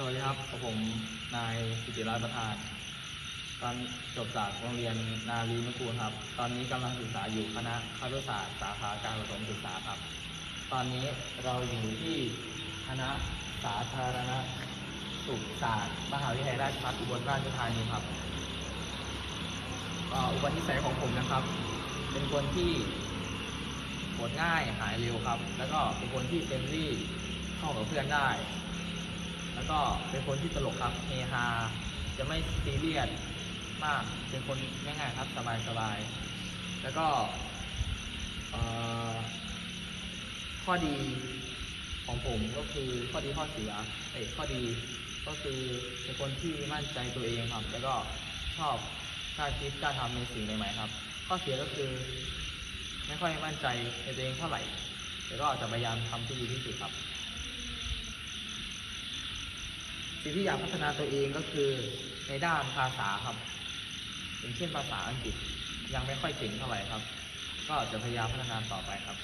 สวัสดีครับผมนายกิติรัตน์ประธาน ตอนจบจากโรงเรียนนารีนุกูลครับ ตอนนี้กำลังศึกษาอยู่คณะครุศาสตร์สาขาการประถมศึกษาครับ ตอนนี้เราอยู่ที่คณะสาธารณสุขศาสตร์มหาวิทยาลัยราชภัฏอุบลราชธานีครับอุปนิสัยของผมนะครับ เป็นคนที่ปวดง่ายหายเร็วครับ แล้วก็เป็นคนที่เฟรนลี่เข้ากับเพื่อนได้ ก็เป็นคนที่ตลกครับเฮฮาจะไม่ซีเรียสมากเป็นคนง่ายๆครับสบายสบายๆแล้วก็ข้อดีของผมก็คือข้อดีข้อเสียเอ้ข้อดีก็คือเป็นคนที่มั่นใจตัวเองครับ แล้วก็ชอบกล้าคิดกล้าทำในสิ่งใหม่ๆครับ ข้อเสียก็คือ ไม่ค่อยมั่นใจในตัวเองเท่าไหร่แต่ก็จะพยายามทำที่ดีที่สุดครับ สิ่งที่อยากพัฒนาตัวเองก็คือในด้านภาษาครับอย่างเช่นภาษาอังกฤษยังไม่ค่อยเก่งเท่าไหร่ครับ ก็จะพยายามพัฒนาต่อไปครับ